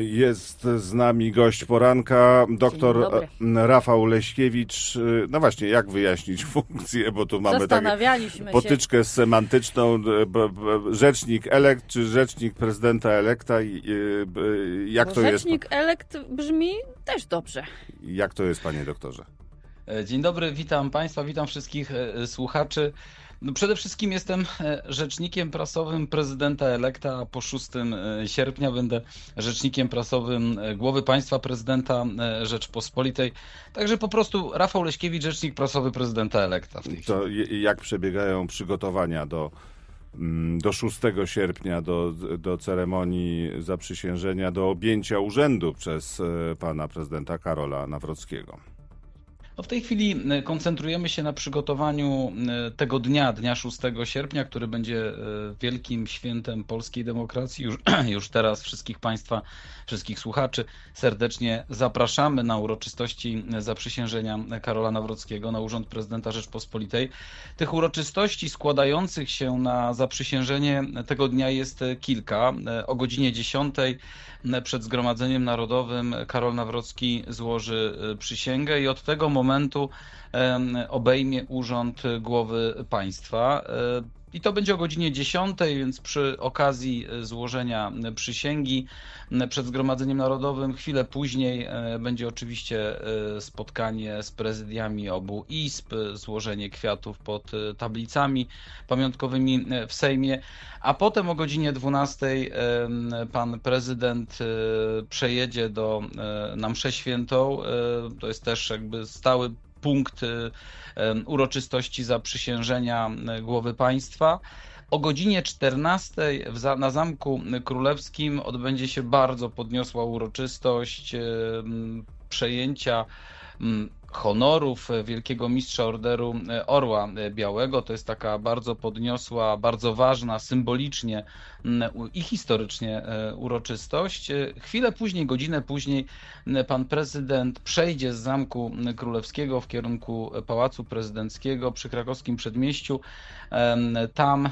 Jest z nami gość poranka, doktor Rafał Leśkiewicz. No właśnie, jak wyjaśnić funkcję, bo tu mamy taką potyczkę semantyczną, rzecznik elekt czy rzecznik prezydenta elekta. Jak bo to rzecznik jest? Rzecznik elekt brzmi też dobrze. Jak to jest, panie doktorze? E, dzień dobry, witam państwa, witam wszystkich e, słuchaczy. No przede wszystkim jestem e, rzecznikiem prasowym prezydenta elekta, a po 6 e, sierpnia będę rzecznikiem prasowym e, głowy państwa prezydenta Rzeczpospolitej. Także po prostu Rafał Leśkiewicz, rzecznik prasowy prezydenta elekta. To jak przebiegają przygotowania do, mm, do 6 sierpnia, do, do ceremonii zaprzysiężenia, do objęcia urzędu przez pana prezydenta Karola Nawrockiego? No w tej chwili e, koncentrujemy się na przygotowaniu e, tego dnia, dnia 6 sierpnia, który będzie e, wielkim świętem polskiej demokracji. Już, już teraz wszystkich Państwa, wszystkich słuchaczy serdecznie zapraszamy na uroczystości zaprzysiężenia Karola Nawrockiego na urząd prezydenta Rzeczpospolitej. Tych uroczystości składających się na zaprzysiężenie tego dnia jest kilka. O godzinie 10 przed Zgromadzeniem Narodowym Karol Nawrocki złoży przysięgę i od tego momentu momentu obejmie urząd głowy państwa. E, I to będzie o godzinie 10, więc przy okazji e, złożenia przysięgi przed Zgromadzeniem Narodowym, chwilę później e, będzie oczywiście spotkanie z prezydiami obu izb, złożenie kwiatów pod tablicami pamiątkowymi w Sejmie, a potem o godzinie 12 pan prezydent przejedzie do, na mszę świętą. To jest też jakby stały punkt uroczystości zaprzysiężenia głowy państwa. O godzinie 14 na Zamku Królewskim odbędzie się bardzo podniosła uroczystość przejęcia honorów Wielkiego Mistrza Orderu Orła Białego. To jest taka bardzo podniosła, bardzo ważna symbolicznie i historycznie e, uroczystość. Chwilę później, godzinę później, pan prezydent przejdzie z Zamku Królewskiego w kierunku Pałacu Prezydenckiego przy krakowskim przedmieściu. Tam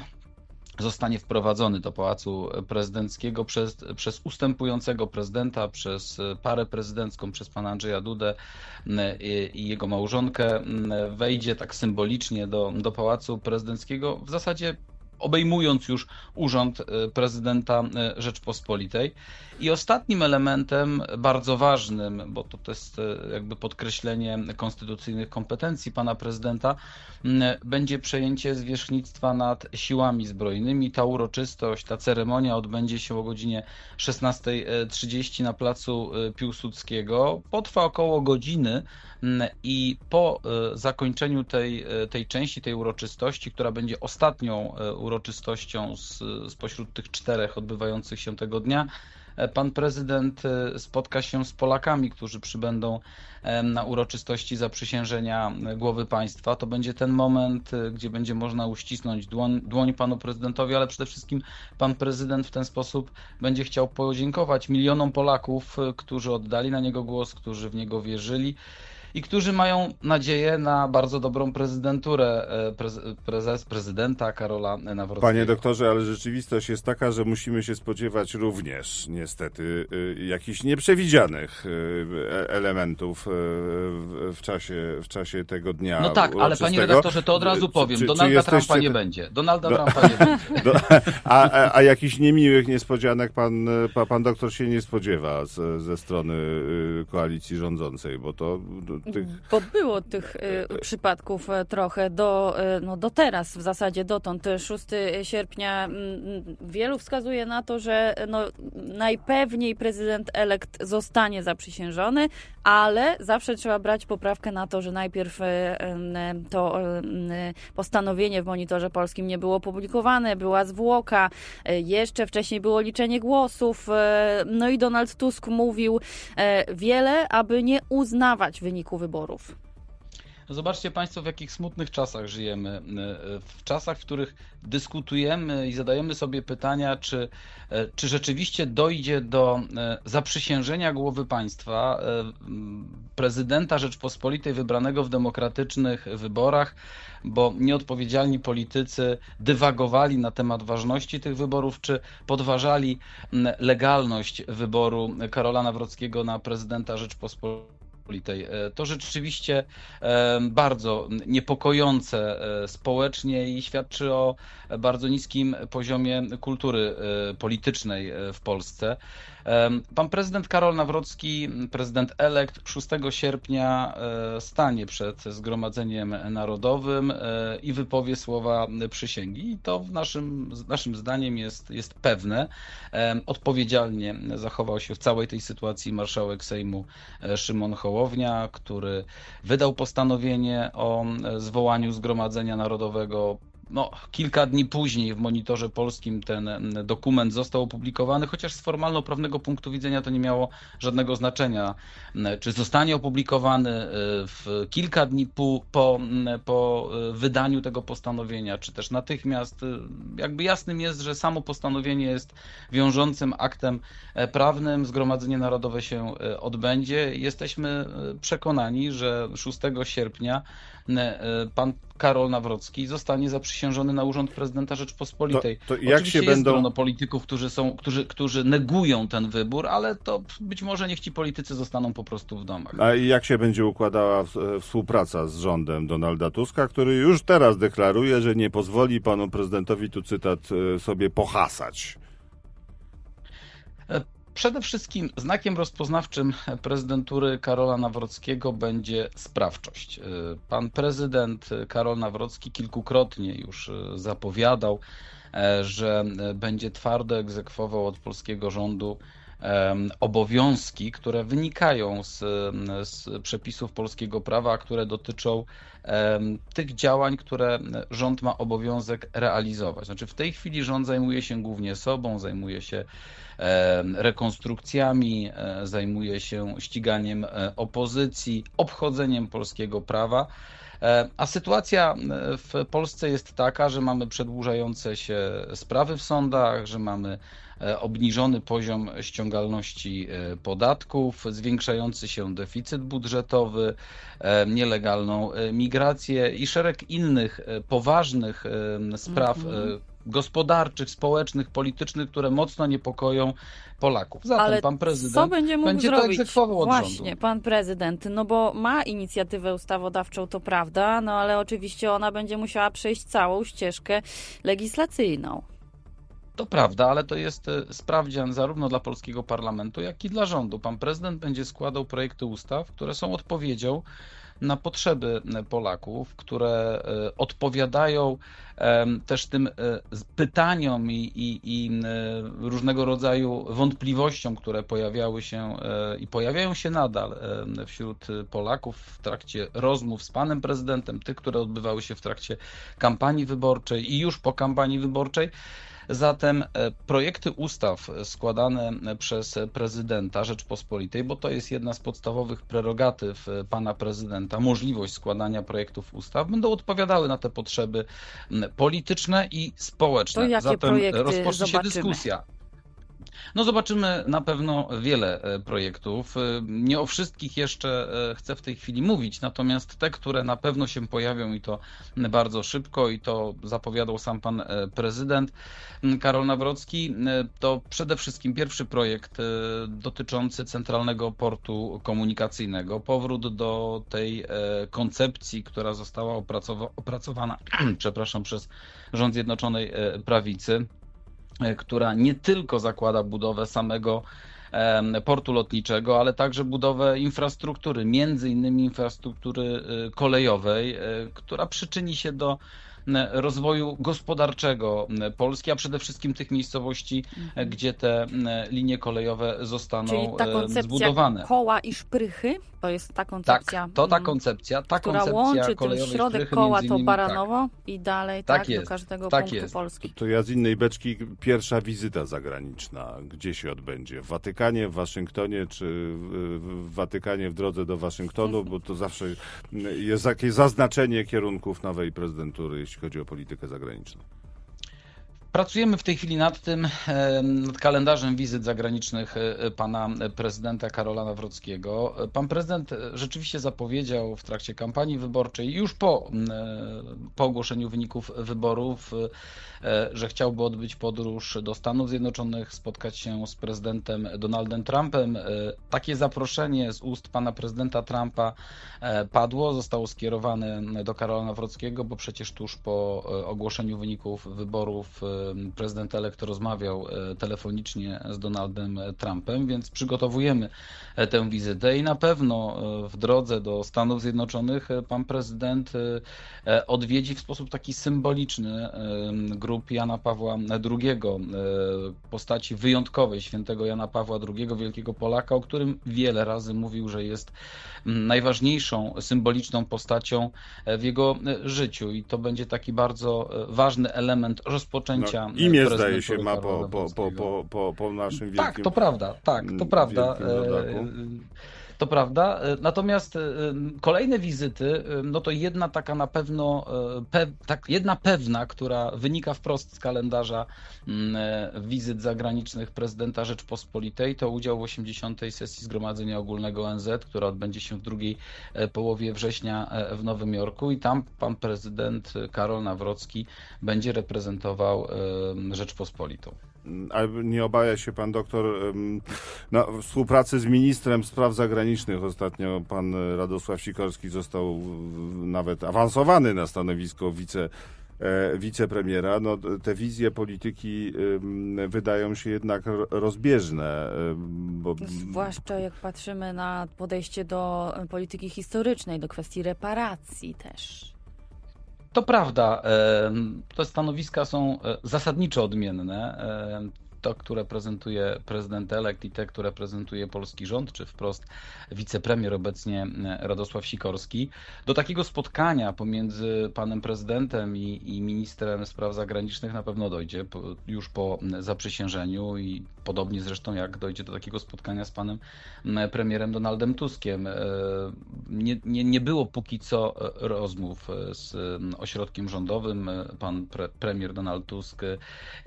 zostanie wprowadzony do Pałacu Prezydenckiego przez, przez ustępującego prezydenta, przez parę prezydencką, przez pana Andrzeja Dudę i, i, jego małżonkę. Wejdzie tak symbolicznie do, do Pałacu Prezydenckiego, w zasadzie obejmując już urząd prezydenta Rzeczpospolitej. I ostatnim elementem, bardzo ważnym, bo to jest e, jakby podkreślenie konstytucyjnych kompetencji pana prezydenta, będzie przejęcie zwierzchnictwa nad siłami zbrojnymi. Ta uroczystość, ta ceremonia odbędzie się o godzinie 16.30 na placu e, Piłsudskiego. Potrwa około godziny i po e, zakończeniu tej, tej części, tej uroczystości, która będzie ostatnią uroczystością z, spośród tych czterech odbywających się tego dnia, E, pan prezydent e, spotka się z Polakami, którzy przybędą e, na uroczystości zaprzysiężenia głowy państwa. To będzie ten moment, gdzie będzie można uścisnąć dłoń, dłoń panu prezydentowi, ale przede wszystkim pan prezydent w ten sposób będzie chciał podziękować milionom Polaków, którzy oddali na niego głos, którzy w niego wierzyli i którzy mają nadzieję na bardzo dobrą prezydenturę e, prezes, prezydenta Karola Nawrockiego. Panie doktorze, ale rzeczywistość jest taka, że musimy się spodziewać również niestety e, jakichś nieprzewidzianych e, elementów w czasie, w czasie tego dnia. No tak, ale panie redaktorze, to od razu powiem. Czy, Donalda czy Trumpa nie będzie. Donalda do, Trumpa nie będzie. Do, a, a, a jakichś niemiłych niespodzianek pan, pan doktor się nie spodziewa z, ze strony koalicji rządzącej, bo to tych... Bo było tych y, przypadków e, trochę do, y, no, do teraz, w zasadzie dotąd. 6 sierpnia y, wielu wskazuje na to, że no, najpewniej prezydent elekt zostanie zaprzysiężony, ale zawsze trzeba brać poprawkę na to, że najpierw to postanowienie w Monitorze Polskim nie było publikowane, była zwłoka, jeszcze wcześniej było liczenie głosów, no i Donald Tusk mówił wiele, aby nie uznawać wyników wyborów. Zobaczcie Państwo, w jakich smutnych czasach żyjemy. W czasach, w których dyskutujemy i zadajemy sobie pytania, czy, czy rzeczywiście dojdzie do zaprzysiężenia głowy państwa prezydenta Rzeczpospolitej wybranego w demokratycznych wyborach, bo nieodpowiedzialni politycy dywagowali na temat ważności tych wyborów, czy podważali legalność wyboru Karola Nawrockiego na prezydenta Rzeczpospolitej. E, to rzeczywiście e, bardzo niepokojące e, społecznie i świadczy o bardzo niskim poziomie kultury politycznej w Polsce. Pan prezydent Karol Nawrocki, prezydent elekt 6 sierpnia stanie przed Zgromadzeniem Narodowym i wypowie słowa przysięgi. I to w naszym, naszym zdaniem jest, jest pewne. Odpowiedzialnie zachował się w całej tej sytuacji marszałek Sejmu Szymon Hołownia Hołownia, który wydał postanowienie o e, zwołaniu Zgromadzenia Narodowego no, kilka dni później w monitorze polskim ten dokument został opublikowany, chociaż z formalno-prawnego punktu widzenia to nie miało żadnego znaczenia. Czy zostanie opublikowany e, w kilka dni po, po, po e, wydaniu tego postanowienia, czy też natychmiast, e, jakby jasnym jest, że samo postanowienie jest wiążącym aktem prawnym, Zgromadzenie Narodowe się odbędzie. Jesteśmy przekonani, że 6 sierpnia pan Karol Nawrocki zostanie zaprzysiężony na urząd prezydenta Rzeczpospolitej. To, to jak Oczywiście się będą... polityków, którzy, są, którzy, którzy negują ten wybór, ale to być może niech ci politycy zostaną po prostu w domach. A jak się będzie układała współpraca z rządem Donalda Tuska, który już teraz deklaruje, że nie pozwoli panu prezydentowi, tu cytat, e, sobie pohasać? Przede wszystkim znakiem rozpoznawczym prezydentury Karola Nawrockiego będzie sprawczość. Pan prezydent Karol Nawrocki kilkukrotnie już zapowiadał, e, że będzie twardo egzekwował od polskiego rządu obowiązki, które wynikają z, z, przepisów polskiego prawa, które dotyczą tych działań, które rząd ma obowiązek realizować. Znaczy w tej chwili rząd zajmuje się głównie sobą, zajmuje się rekonstrukcjami, e, zajmuje się ściganiem e, opozycji, obchodzeniem polskiego prawa. E, a sytuacja w Polsce jest taka, że mamy przedłużające się sprawy w sądach, że mamy obniżony poziom ściągalności podatków, zwiększający się deficyt budżetowy, nielegalną migrację i szereg innych poważnych spraw, mhm gospodarczych, społecznych, politycznych, które mocno niepokoją Polaków. Zatem Ale pan prezydent co będzie mógł będzie zrobić? to egzekwował od Właśnie, rządu. pan prezydent, no bo ma inicjatywę ustawodawczą, to prawda, no ale oczywiście ona będzie musiała przejść całą ścieżkę legislacyjną. To prawda, ale to jest e, sprawdzian zarówno dla polskiego parlamentu, jak i dla rządu. Pan prezydent będzie składał projekty ustaw, które są odpowiedzią na potrzeby Polaków, które e, odpowiadają też tym e, pytaniom i, i, i, e, różnego rodzaju wątpliwościom, które pojawiały się i pojawiają się nadal wśród Polaków w trakcie rozmów z panem prezydentem, tych, które odbywały się w trakcie kampanii wyborczej i już po kampanii wyborczej. Zatem e, projekty ustaw składane przez prezydenta Rzeczpospolitej, bo to jest jedna z podstawowych prerogatyw e, pana prezydenta, możliwość składania projektów ustaw, będą odpowiadały na te potrzeby polityczne i społeczne. To jakie Zatem projekty rozpocznie zobaczymy? się dyskusja. No zobaczymy na pewno wiele e, projektów. E, nie o wszystkich jeszcze e, chcę w tej chwili mówić, natomiast te, które na pewno się pojawią i to bardzo szybko i to zapowiadał sam pan prezydent Karol Nawrocki, to przede wszystkim pierwszy projekt dotyczący centralnego portu komunikacyjnego. Powrót do tej koncepcji, która została opracowana, przepraszam, przez rząd Zjednoczonej Prawicy która nie tylko zakłada budowę samego portu lotniczego, ale także budowę infrastruktury, między innymi infrastruktury e, kolejowej, e, która przyczyni się do rozwoju gospodarczego Polski, a przede wszystkim tych miejscowości, mhm. gdzie te linie kolejowe zostaną Czyli ta koncepcja zbudowane. koła i szprychy, to jest ta koncepcja. Tak, to ta mm, koncepcja, ta która koncepcja łączy ten środek koła to tak. Baranowo tak. i dalej tak, tak jest, do każdego tak punktu jest. Polski. To ja z innej beczki pierwsza wizyta zagraniczna, gdzie się odbędzie? W Watykanie, w Waszyngtonie, czy w Watykanie w drodze do Waszyngtonu, bo to zawsze jest jakieś zaznaczenie kierunków nowej prezydentury, jeśli chodzi o politykę zagraniczną. Pracujemy w tej chwili nad tym, nad kalendarzem wizyt zagranicznych e, pana prezydenta Karola Nawrockiego. Pan prezydent rzeczywiście zapowiedział w trakcie kampanii wyborczej, już po, po ogłoszeniu wyników wyborów, e, że chciałby odbyć podróż do Stanów Zjednoczonych, spotkać się z prezydentem Donaldem Trumpem. E, takie zaproszenie z ust pana prezydenta Trumpa padło, zostało skierowane do Karola Nawrockiego, bo przecież tuż po ogłoszeniu wyników wyborów prezydent elekt rozmawiał e, telefonicznie z Donaldem Trumpem, więc przygotowujemy e, tę wizytę i na pewno e, w drodze do Stanów Zjednoczonych pan prezydent odwiedzi w sposób taki symboliczny grup Jana Pawła II, postaci wyjątkowej świętego Jana Pawła II, wielkiego Polaka, o którym wiele razy mówił, że jest najważniejszą symboliczną postacią w jego życiu. I to będzie taki bardzo ważny element rozpoczęcia no, imię zdaje się ma po, po, po, po, po, po naszym tak, wielkim... Tak, to prawda, tak, to prawda. To prawda. E, natomiast e, kolejne wizyty, e, no to jedna taka na pewno, pe, tak, jedna pewna, która wynika wprost z kalendarza wizyt zagranicznych prezydenta Rzeczpospolitej, to udział w 80. sesji Zgromadzenia Ogólnego ONZ, która odbędzie się w drugiej połowie września w Nowym Jorku i tam pan prezydent Karol Nawrocki będzie reprezentował Rzeczpospolitą. A nie obawia się pan doktor na współpracy z ministrem spraw zagranicznych. Ostatnio pan Radosław Sikorski został nawet awansowany na stanowisko wice e, wicepremiera, no, te wizje polityki wydają się jednak rozbieżne. Bo... Zwłaszcza jak patrzymy na podejście do polityki historycznej, do kwestii reparacji też. To prawda, te stanowiska są e, zasadniczo odmienne to, które prezentuje prezydent elekt i te, które prezentuje polski rząd, czy wprost wicepremier obecnie e, Radosław Sikorski. Do takiego spotkania pomiędzy panem prezydentem i, i ministrem spraw zagranicznych na pewno dojdzie już po zaprzysiężeniu i podobnie zresztą jak dojdzie do takiego spotkania z panem premierem Donaldem Tuskiem. E, nie, nie, nie było póki co e, rozmów z ośrodkiem rządowym. Pan pre, premier Donald Tusk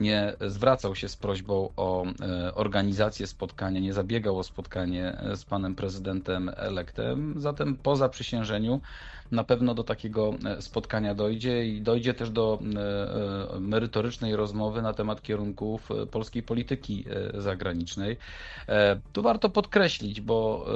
nie zwracał się z prośbą prośbą o e, organizację spotkania, nie zabiegał o spotkanie e, z panem prezydentem elektem. Zatem po zaprzysiężeniu na pewno do takiego e, spotkania dojdzie i dojdzie też do merytorycznej rozmowy na temat kierunków polskiej polityki zagranicznej. Tu warto podkreślić, bo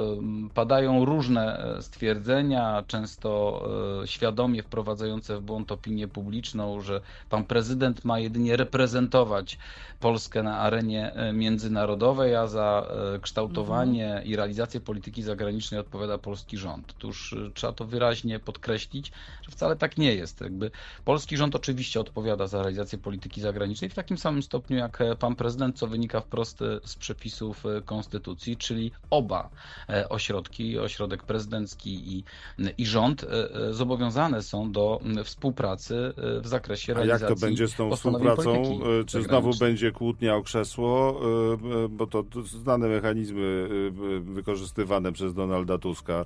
padają różne stwierdzenia, często świadomie wprowadzające w błąd opinię publiczną, że pan prezydent ma jedynie reprezentować Polskę na arenie e, międzynarodowej, a za e, kształtowanie mhm. i realizację polityki zagranicznej odpowiada polski rząd. Otóż e, trzeba to wyraźnie podkreślić, że wcale tak nie jest. Jakby polski rząd oczywiście odpowiada za realizację polityki zagranicznej w takim samym stopniu jak pan prezydent, co wynika wprost z przepisów konstytucji, czyli oba ośrodki, ośrodek prezydencki i, i rząd zobowiązane są do współpracy w zakresie realizacji A jak to będzie z tą współpracą? Czy znowu będzie kłótnia o krzesło, bo to znane mechanizmy wykorzystywane przez Donalda Tuska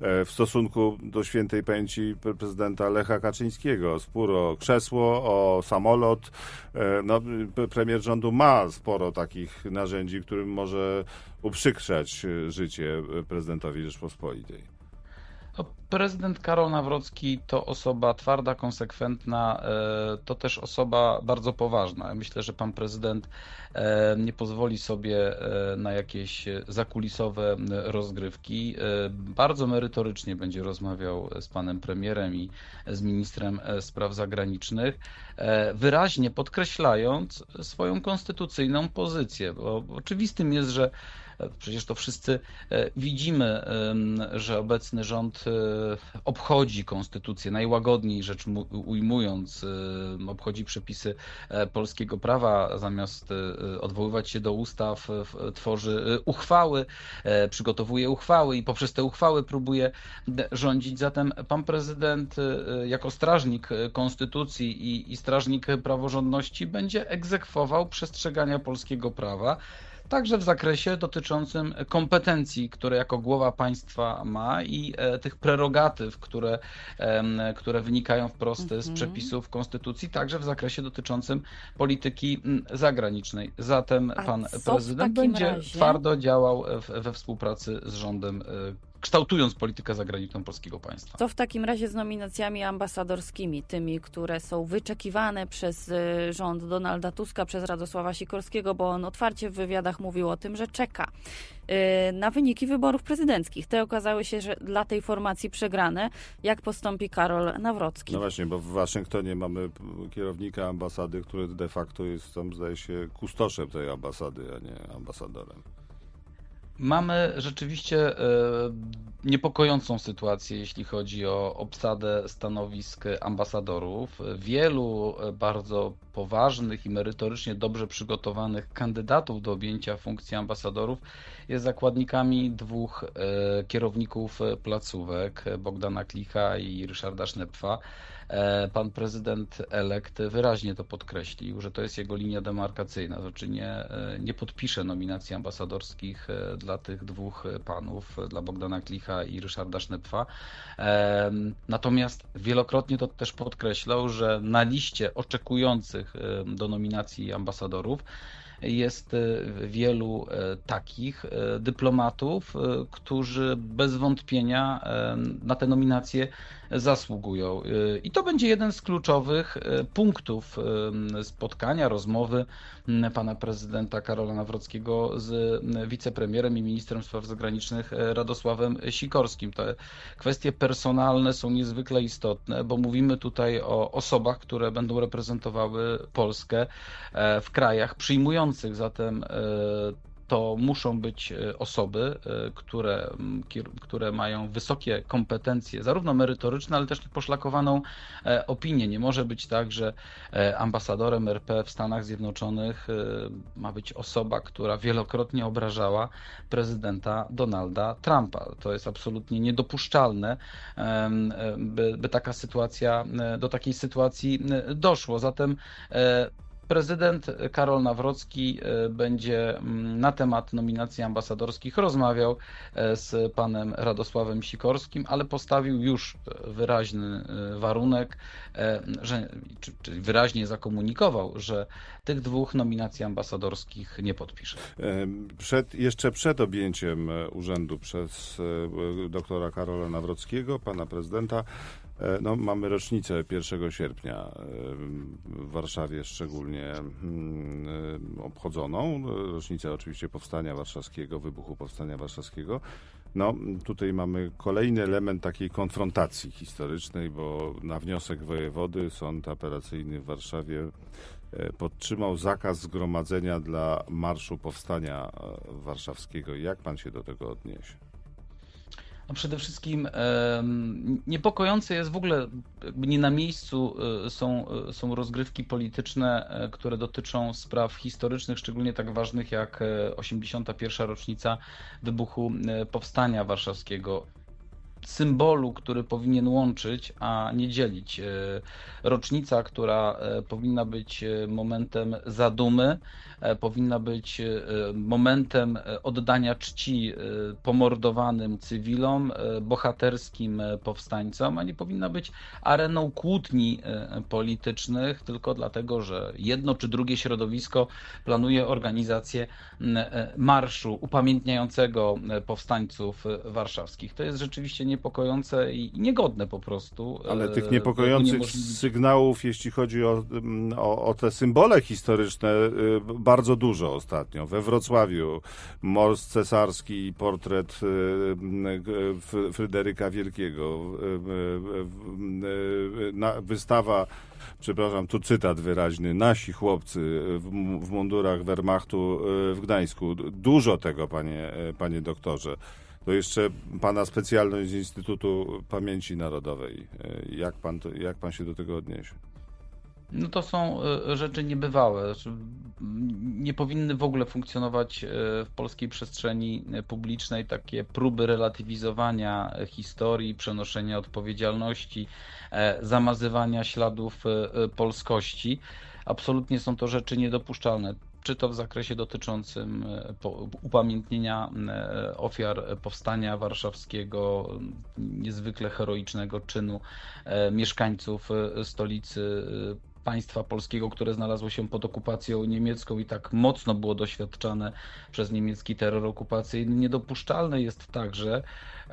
w stosunku do świętej pamięci prezydenta Lecha Kaczyńskiego. Spór o krzesło, o samolot. No, premier rządu ma sporo takich narzędzi, którym może uprzykrzać życie prezydentowi Rzeczpospolitej. No, prezydent Karol Nawrocki to osoba twarda, konsekwentna, e, to też osoba bardzo poważna. Myślę, że pan prezydent e, nie pozwoli sobie e, na jakieś zakulisowe rozgrywki. Bardzo merytorycznie będzie rozmawiał z panem premierem i z ministrem spraw zagranicznych, wyraźnie podkreślając swoją konstytucyjną pozycję, bo oczywistym jest, że Przecież to wszyscy widzimy, że obecny rząd obchodzi konstytucję, najłagodniej rzecz ujmując, obchodzi przepisy polskiego prawa, zamiast odwoływać się do ustaw, tworzy uchwały, przygotowuje uchwały i poprzez te uchwały próbuje rządzić. Zatem pan prezydent, jako strażnik konstytucji i, i strażnik praworządności, będzie egzekwował przestrzegania polskiego prawa także w zakresie dotyczącym kompetencji, które jako głowa państwa ma i e, tych prerogatyw, które, które wynikają wprost z mhm. przepisów konstytucji, także w zakresie dotyczącym polityki zagranicznej. Zatem A pan prezydent będzie razie? twardo działał we współpracy z rządem e, kształtując politykę zagraniczną polskiego państwa. Co w takim razie z nominacjami ambasadorskimi, tymi, które są wyczekiwane przez y, rząd Donalda Tuska, przez Radosława Sikorskiego, bo on otwarcie w wywiadach mówił o tym, że czeka y, na wyniki wyborów prezydenckich. Te okazały się, że dla tej formacji przegrane. Jak postąpi Karol Nawrocki? No właśnie, bo w Waszyngtonie mamy kierownika ambasady, który de facto jest tam, zdaje się, kustoszem tej ambasady, a nie ambasadorem. Mamy rzeczywiście e, niepokojącą sytuację, jeśli chodzi o obsadę stanowisk ambasadorów. Wielu e, bardzo poważnych i merytorycznie dobrze przygotowanych kandydatów do objęcia funkcji ambasadorów jest zakładnikami dwóch e, kierowników placówek, Bogdana Klicha i Ryszarda Sznepfa. Pan prezydent elekt wyraźnie to podkreślił, że to jest jego linia demarkacyjna, znaczy nie, nie podpisze nominacji ambasadorskich dla tych dwóch panów, dla Bogdana Klicha i Ryszarda Sznepfa. Natomiast wielokrotnie to też podkreślał, że na liście oczekujących do nominacji ambasadorów jest wielu takich dyplomatów, którzy bez wątpienia na te nominacje zasługują. Y, I to będzie jeden z kluczowych y, punktów y, spotkania, rozmowy pana prezydenta Karola Nawrockiego z wicepremierem i ministrem spraw zagranicznych Radosławem Sikorskim. Te kwestie personalne są niezwykle istotne, bo mówimy tutaj o osobach, które będą reprezentowały Polskę e, w krajach przyjmujących zatem to muszą być e, osoby, e, które, które mają wysokie kompetencje, zarówno merytoryczne, ale też poszlakowaną e, opinię. Nie może być tak, że ambasadorem RP w Stanach Zjednoczonych ma być osoba, która wielokrotnie obrażała prezydenta Donalda Trumpa. To jest absolutnie niedopuszczalne, by, by taka sytuacja, do takiej sytuacji doszło. Zatem Prezydent Karol Nawrocki e, będzie mm, na temat nominacji ambasadorskich rozmawiał e, z panem Radosławem Sikorskim, ale postawił już wyraźny e, warunek, że, czy, czy wyraźnie zakomunikował, że tych dwóch nominacji ambasadorskich nie podpisze. Przed, jeszcze przed objęciem urzędu przez doktora Karola Nawrockiego, pana prezydenta, no, mamy rocznicę 1 sierpnia e, w Warszawie szczególnie mm, e, obchodzoną. Rocznicę oczywiście powstania warszawskiego, wybuchu powstania warszawskiego. No, tutaj mamy kolejny element takiej konfrontacji historycznej, bo na wniosek wojewody sąd apelacyjny w Warszawie podtrzymał zakaz zgromadzenia dla Marszu Powstania Warszawskiego. Jak pan się do tego odniesie? No przede wszystkim niepokojące jest w ogóle, jakby nie na miejscu e, są, e, są rozgrywki polityczne, e, które dotyczą spraw historycznych, szczególnie tak ważnych jak 81. rocznica wybuchu Powstania Warszawskiego symbolu, który powinien łączyć, a nie dzielić. Rocznica, która powinna być momentem zadumy, E, powinna być e, momentem e, oddania czci pomordowanym cywilom, bohaterskim powstańcom, a nie powinna być areną kłótni politycznych, tylko dlatego, że jedno czy drugie środowisko planuje organizację marszu upamiętniającego powstańców warszawskich. To jest rzeczywiście niepokojące i niegodne po prostu. Ale tych niepokojących sygnałów, jeśli chodzi o, mm, o, o, te symbole historyczne, bardzo dużo ostatnio. We Wrocławiu most cesarski, portret Fryderyka Wielkiego, wystawa przepraszam, tu cytat wyraźny, nasi chłopcy w, w mundurach Wehrmachtu e, w Gdańsku. Dużo tego, panie, e, panie doktorze. To jeszcze pana specjalność z Instytutu Pamięci Narodowej. E, jak pan, to, jak pan się do tego odniesie? No to są rzeczy niebywałe. Znaczy, nie powinny w ogóle funkcjonować w polskiej przestrzeni publicznej takie próby relatywizowania historii, przenoszenia odpowiedzialności E, zamazywania śladów e, e, polskości. Absolutnie są to rzeczy niedopuszczalne czy to w zakresie dotyczącym upamiętnienia ofiar powstania warszawskiego, niezwykle heroicznego czynu mieszkańców stolicy państwa polskiego, które znalazło się pod okupacją niemiecką i tak mocno było doświadczane przez niemiecki terror okupacyjny. Niedopuszczalne jest także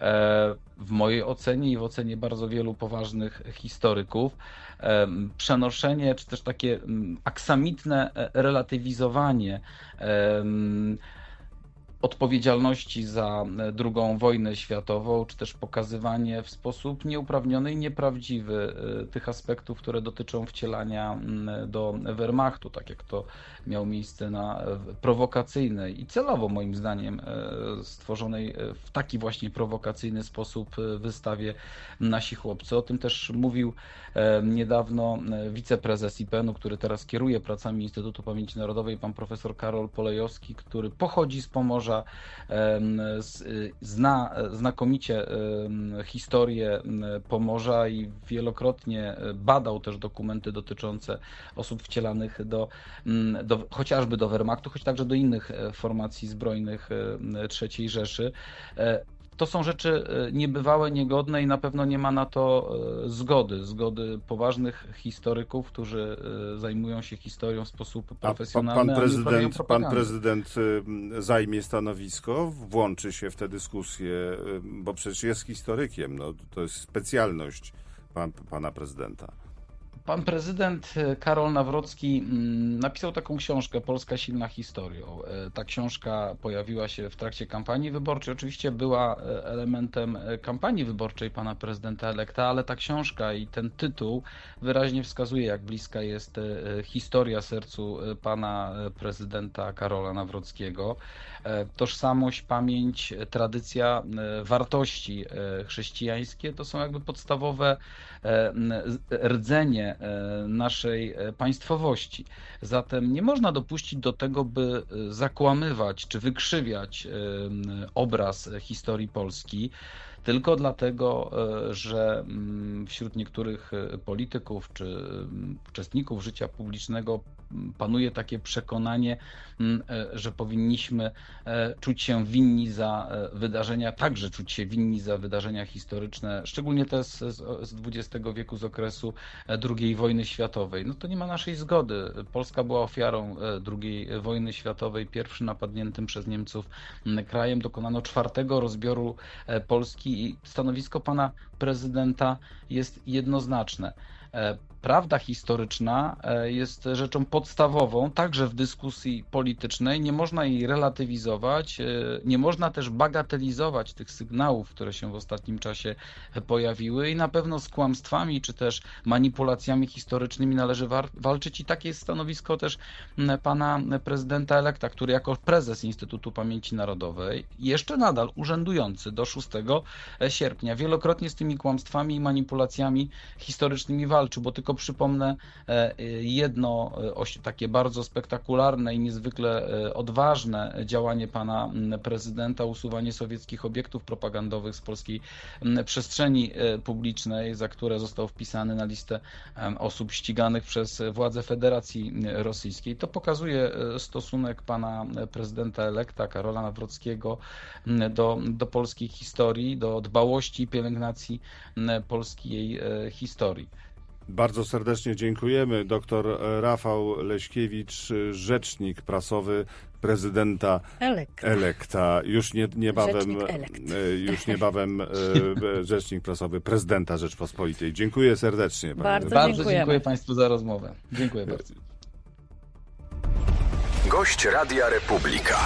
E, w mojej ocenie i w ocenie bardzo wielu poważnych historyków, e, przenoszenie, czy też takie mm, aksamitne e, relatywizowanie odpowiedzialności za II wojnę światową, czy też pokazywanie w sposób nieuprawniony i nieprawdziwy tych aspektów, które dotyczą wcielania do Wehrmachtu, tak jak to miał miejsce na prowokacyjnej i celowo moim zdaniem e, stworzonej e, w taki właśnie prowokacyjny sposób e, wystawie Nasi Chłopcy. O tym też mówił niedawno wiceprezes IPN-u, który teraz kieruje pracami Instytutu Pamięci Narodowej, pan profesor Karol Polejowski, który pochodzi z Pomorza, zna znakomicie historię Pomorza i wielokrotnie badał też dokumenty dotyczące osób wcielanych do, do chociażby do Wehrmachtu, choć także do innych e, formacji zbrojnych e, III Rzeszy. E, to są rzeczy niebywałe, niegodne i na pewno nie ma na to zgody. Zgody poważnych historyków, którzy zajmują się historią w sposób profesjonalny. A pan, prezydent, pan prezydent zajmie stanowisko, włączy się w tę dyskusję, bo przecież jest historykiem. No, to jest specjalność pan, pana prezydenta. Pan prezydent e, Karol Nawrocki mm, napisał taką książkę Polska silna historią. E, ta książka pojawiła się w trakcie kampanii wyborczej. Oczywiście była e, elementem kampanii wyborczej pana prezydenta elekta, ale ta książka i ten tytuł wyraźnie wskazuje, jak bliska jest historia sercu pana prezydenta Karola Nawrockiego. Tożsamość, pamięć, tradycja, wartości chrześcijańskie to są jakby podstawowe rdzenie E, naszej e, państwowości. Zatem nie można dopuścić do tego, by e, zakłamywać czy wykrzywiać obraz historii Polski tylko dlatego, że wśród niektórych polityków czy uczestników życia publicznego panuje takie przekonanie, mm, e, że powinniśmy e, czuć się winni za e, wydarzenia, także czuć się winni za wydarzenia historyczne, szczególnie te z, z XX wieku, z okresu II wojny światowej. No to nie ma naszej zgody. Polska była ofiarą II wojny światowej, pierwszym napadniętym przez Niemców krajem. Dokonano czwartego rozbioru Polski i stanowisko pana prezydenta jest jednoznaczne prawda historyczna e, jest rzeczą podstawową, także w dyskusji politycznej. Nie można jej relatywizować, e, nie można też bagatelizować tych sygnałów, które się w ostatnim czasie pojawiły i na pewno z kłamstwami czy też manipulacjami historycznymi należy walczyć i takie jest stanowisko też pana prezydenta elekta, który jako prezes Instytutu Pamięci Narodowej, jeszcze nadal urzędujący do 6 sierpnia, wielokrotnie z tymi kłamstwami i manipulacjami historycznymi walczył, bo tylko przypomnę e, jedno e, takie bardzo spektakularne i niezwykle e, odważne działanie pana prezydenta, usuwanie sowieckich obiektów propagandowych z polskiej przestrzeni publicznej, za które został wpisany na listę osób ściganych przez władze Federacji Rosyjskiej. To pokazuje stosunek pana prezydenta elekta Karola Nawrockiego do, do polskiej historii, do dbałości i pielęgnacji polskiej historii. Bardzo serdecznie dziękujemy. Doktor Rafał Leśkiewicz, rzecznik prasowy prezydenta Elekt. elekta. Już nie, niebawem, Rzecznik elekt. e, już niebawem e, rzecznik prasowy prezydenta Rzeczpospolitej. Dziękuję serdecznie. Bardzo Bardzo dziękujemy. dziękuję Państwu za rozmowę. Dziękuję bardzo. Gość Radia Republika.